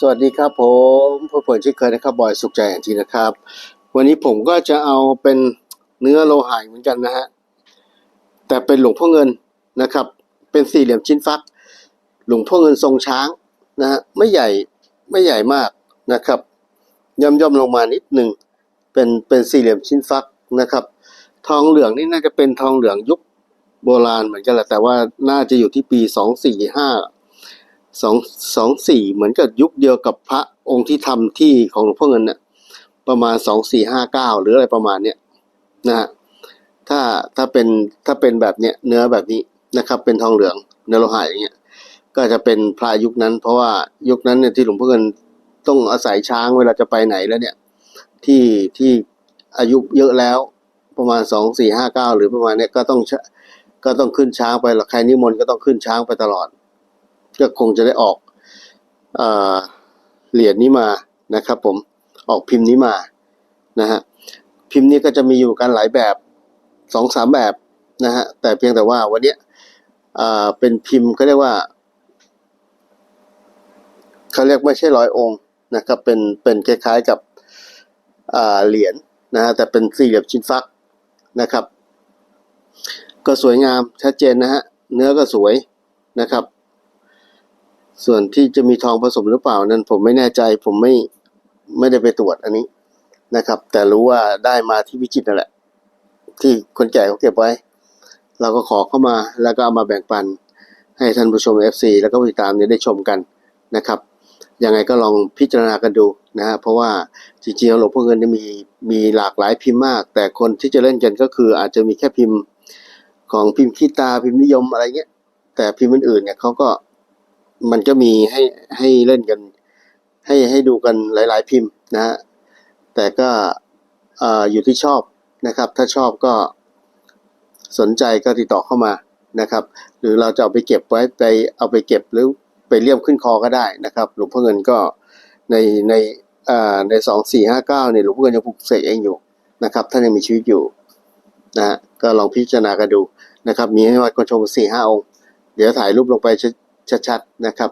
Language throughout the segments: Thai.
สวัสดีครับผมผู้ผลชื่อเคยนะครับบอยสุขใจแห่งทีนะครับ วันนี้ผมก็จะเอาเป็นเนื้อโลหะเหมือนกันนะฮะแต่เป็นหลวงพ่อเงินนะครับ เป็นสี่เหลี่ยมชิ้นฟัก หลวงพ่อเงินทรงช้างนะฮะไม่ใหญ่ไม่ใหญ่มากนะครับ ย่อมย่อมลงมานิดหนึ่งเป็นเป็นสี่เหลี่ยมชิ้นฟักนะครับ ทองเหลืองนี่น่าจะเป็นทองเหลืองยุคโบราณเหมือนกันแหละแต่ว่าน่าจะอยู่ที่ปีสองสี่ห้า สองสองสี่เหมือนกับยุคเดียวกับพระองค์ที่ทำที่ของหลวงพ่อเงินเนี่ยประมาณสองสี่ห้าเก้าหรืออะไรประมาณเนี้ยนะฮะถ้าถ้าเป็นถ้าเป็นแบบเนี้ยเนื้อแบบนี้นะครับ เป็นทองเหลืองเนื้อโลหะอย่างเงี้ยก็จะเป็นพระยุคนั้น เพราะว่ายุคนั้นเนี่ยที่หลวงพ่อเงินต้องอาศัยช้างเวลาจะไปไหนแล้วเนี่ย ที่ที่อายุเยอะแล้วประมาณสองสี่ห้าเก้าหรือประมาณเนี้ยก็ต้องชก็ต้องขึ้นช้างไปหรอกใครนิมนต์ก็ต้องขึ้นช้างไปตลอด ก็คงจะได้ออกเอ่อเหรียญนี้มานะครับผมออกพิมพ์นี้มานะฮะพิมพ์นี้ก็จะมีอยู่กันหลายแบบสองสามแบบนะฮะแต่เพียงแต่ว่าวันนี้เป็นพิมพ์เขาเรียกว่าเขาเรียกไม่ใช่ร้อยองค์นะครับเป็นเป็นคล้ายๆกับเหรียญนะฮะแต่เป็นสี่เหลี่ยมชิ้นฟักนะครับ ก็สวยงามชัดเจนนะฮะเนื้อก็สวยนะครับ ส่วนที่จะมีทองผสมหรือเปล่านั้นผมไม่แน่ใจผมไม่ไม่ได้ไปตรวจอันนี้นะครับ แต่รู้ว่าได้มาที่พิจิตรนั่นแหละ ที่คนแก่เขาเก็บไว้ เราก็ขอเข้ามาแล้วก็เอามาแบ่งปัน ให้ท่านผู้ชม FC แล้วก็ผู้ติดตามเนี่ยได้ชมกันนะครับยังไงก็ลองพิจารณากันดูนะฮะเพราะว่าจริงๆหลวงพ่อเงินมีมีหลากหลายพิมพ์มาก แต่คนที่จะเล่นกันก็คืออาจจะมีแค่พิมพ์ของพิมพ์ขี้ตาพิมพ์นิยมอะไรเงี้ยแต่พิมพ์อื่นๆเนี่ยเขาก็ มันก็มีให้ให้เล่นกัน ให้ให้ดูกันหลาย ๆ พิมพ์นะฮะแต่ก็เอ่อยู่ที่ชอบนะครับ ถ้าชอบก็สนใจก็ติดต่อเข้ามานะครับ หรือเราจะเอาไปเก็บไว้ไปเอาไปเก็บหรือไปเลี่ยมขึ้นคอก็ได้นะครับหลวงพ่อเงินก็ในในในสองสี่ห้าเก้าเนี่ยหลวงพ่อเงินยังปลุกเสกเองอยู่นะครับท่านยังมีชีวิตอยู่นะฮะก็ลองพิจารณากันดูนะครับ มีให้วัดคนชมสี่ห้าองค์ เดี๋ยวถ่ายรูปลงไป ชัดๆนะครับ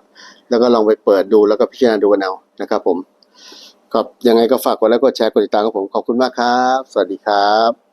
แล้วก็ลองไปเปิดดูแล้วก็พิจารณาดูกันเอานะครับ ผมก็ยังไงก็ฝากกดไลค์กดแชร์กดติดตามกับผมขอบคุณมากครับ สวัสดีครับ